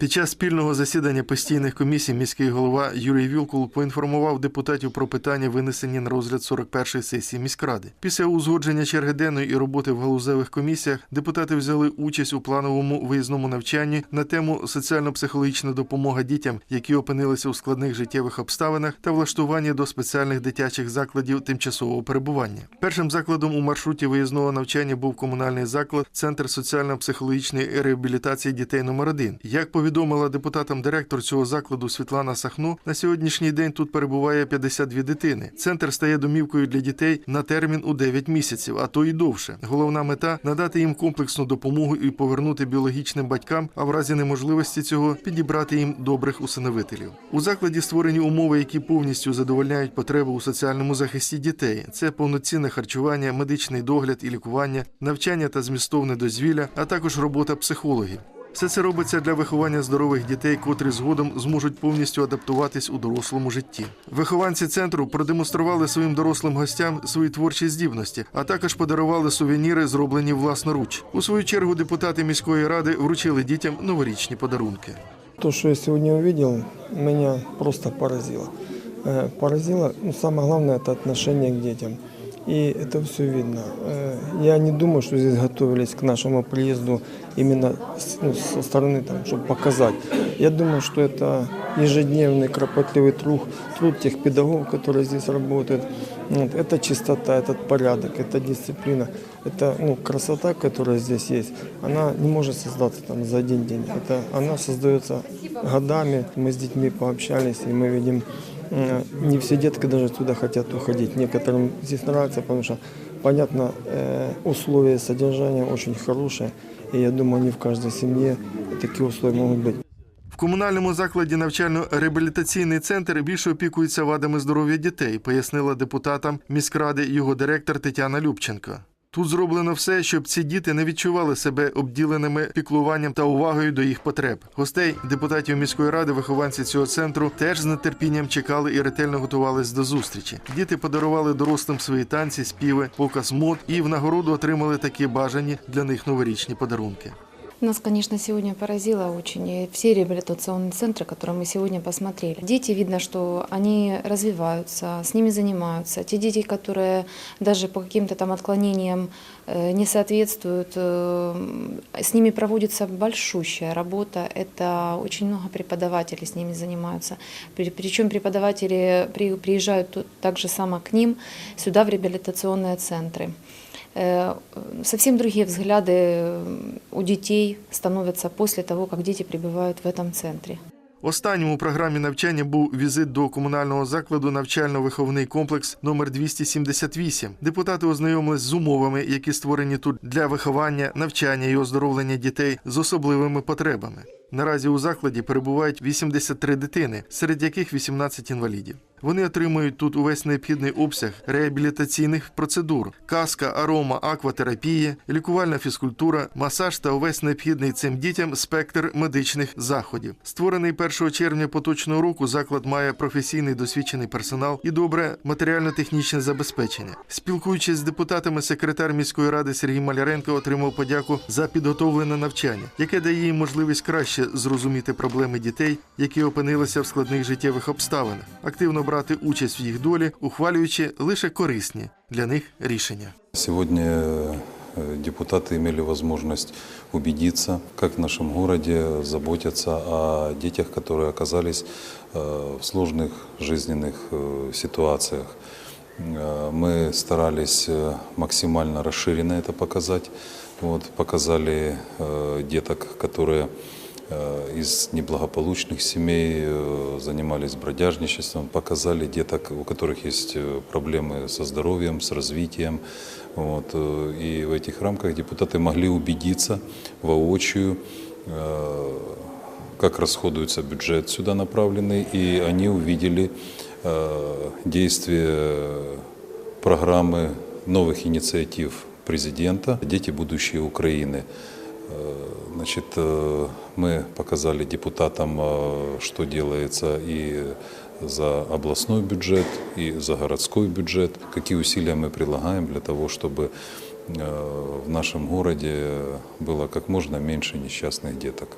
Під час спільного засідання постійних комісій міський голова Юрій Вілкул поінформував депутатів про питання, винесені на розгляд 41-ї сесії міськради. Після узгодження черги денної і роботи в галузевих комісіях депутати взяли участь у плановому виїзному навчанні на тему соціально-психологічна допомога дітям, які опинилися у складних життєвих обставинах, та влаштування до спеціальних дитячих закладів тимчасового перебування. Першим закладом у маршруті виїзного навчання був комунальний заклад Центр соціально-психологічної реабілітації дітей номер 1 Як повідомила депутатам директор цього закладу Світлана Сахно, на сьогоднішній день тут перебуває 52 дитини. Центр стає домівкою для дітей на термін у 9 місяців, а то й довше. Головна мета надати їм комплексну допомогу і повернути біологічним батькам, а в разі неможливості цього підібрати їм добрих усиновителів. У закладі створені умови, які повністю задовольняють потреби у соціальному захисті дітей. Це повноцінне харчування, медичний догляд і лікування, навчання та змістовне дозвілля, а також робота психологів. Все це робиться для виховання здорових дітей, котрі згодом зможуть повністю адаптуватись у дорослому житті. Вихованці центру продемонстрували своїм дорослим гостям свої творчі здібності, а також подарували сувеніри, зроблені власноруч. У свою чергу депутати міської ради вручили дітям новорічні подарунки. То, что я сегодня увидел, меня просто поразило. Э, Поразило, ну, самое главное, это отношение к детям. И это все видно. Э, Я не думаю, что здесь готовились к нашему приезду именно с- ну, со стороны, там, чтобы показать. Я думаю, что это ежедневный кропотливый труд, труд тех педагогов, которые здесь работают. Вот, Это чистота, этот порядок, это дисциплина, это ну, красота, которая здесь есть. Она не может создаться там, за один день. Это, она создается годами. Мы с детьми пообщались, и мы видим, э, не все детки даже отсюда хотят уходить. Некоторым здесь нравится, потому что, понятно, э, условия содержания очень хорошие. И я думаю, не в каждой семье такие условия могут быть. В комунальному закладі навчально-реабілітаційний центр більше опікується вадами здоров'я дітей, пояснила депутатам міськради його директор Тетяна Любченко. Тут зроблено все, щоб ці діти не відчували себе обділеними піклуванням та увагою до їх потреб. Гостей депутатів міської ради, вихованці цього центру теж з нетерпінням чекали і ретельно готувались до зустрічі. Діти подарували дорослим свої танці, співи, показ мод і в нагороду отримали такі бажані для них новорічні подарунки. Нас, конечно, сегодня поразило очень все реабилитационные центры, которые мы сегодня посмотрели. Дети, видно, что они развиваются, с ними занимаются. Те дети, которые даже по каким-то там отклонениям э, не соответствуют, э, с ними проводится большущая работа. Это очень много преподавателей с ними занимаются. При- Причем преподаватели при- приезжают так же само к ним, сюда в реабилитационные центры. Э, Совсем другие взгляды э, у детей становятся после того, как дети пребывают в этом центре. Останнім у програмі навчання був візит до комунального закладу навчально-виховний комплекс номер 278. Депутати ознайомились з умовами, які створені тут для виховання, навчання і оздоровлення дітей з особливими потребами. Наразі у закладі перебувають 83 дитини, серед яких 18 інвалідів. Вони отримують тут увесь необхідний обсяг реабілітаційних процедур: каска, арома, акватерапія, лікувальна фізкультура, масаж та увесь необхідний цим дітям спектр медичних заходів. Створений 1 червня поточного року заклад має професійний досвідчений персонал і добре матеріально-технічне забезпечення. Спілкуючись з депутатами, секретар міської ради Сергій Маляренко отримав подяку за підготовлене навчання, яке дає їм можливість краще зрозуміти проблеми дітей, які опинилися в складних життєвих обставинах, активно брати участь в їх долі, ухвалюючи лише корисні для них рішення. Сегодня э, депутаты имели возможность убедиться, как в нашем городе заботятся о детях, которые оказались э, в сложных жизненных э, ситуациях. Э, Мы старались э, максимально расширенно это показать. Вот, показали э, деток, которые э, из неблагополучных семей э, занимались бродяжничеством, показали деток, у которых есть э, проблемы со здоровьем, с развитием. Вот, э, и в этих рамках депутаты могли убедиться воочию, э, как расходуется бюджет сюда направленный, и они увидели э, действие программы новых инициатив президента «Дети будущее Украины». Э, Значит, э, мы показали депутатам, э, что делается и за областной бюджет, и за городской бюджет, какие усилия мы прилагаем для того, чтобы э, в нашем городе было как можно меньше несчастных деток.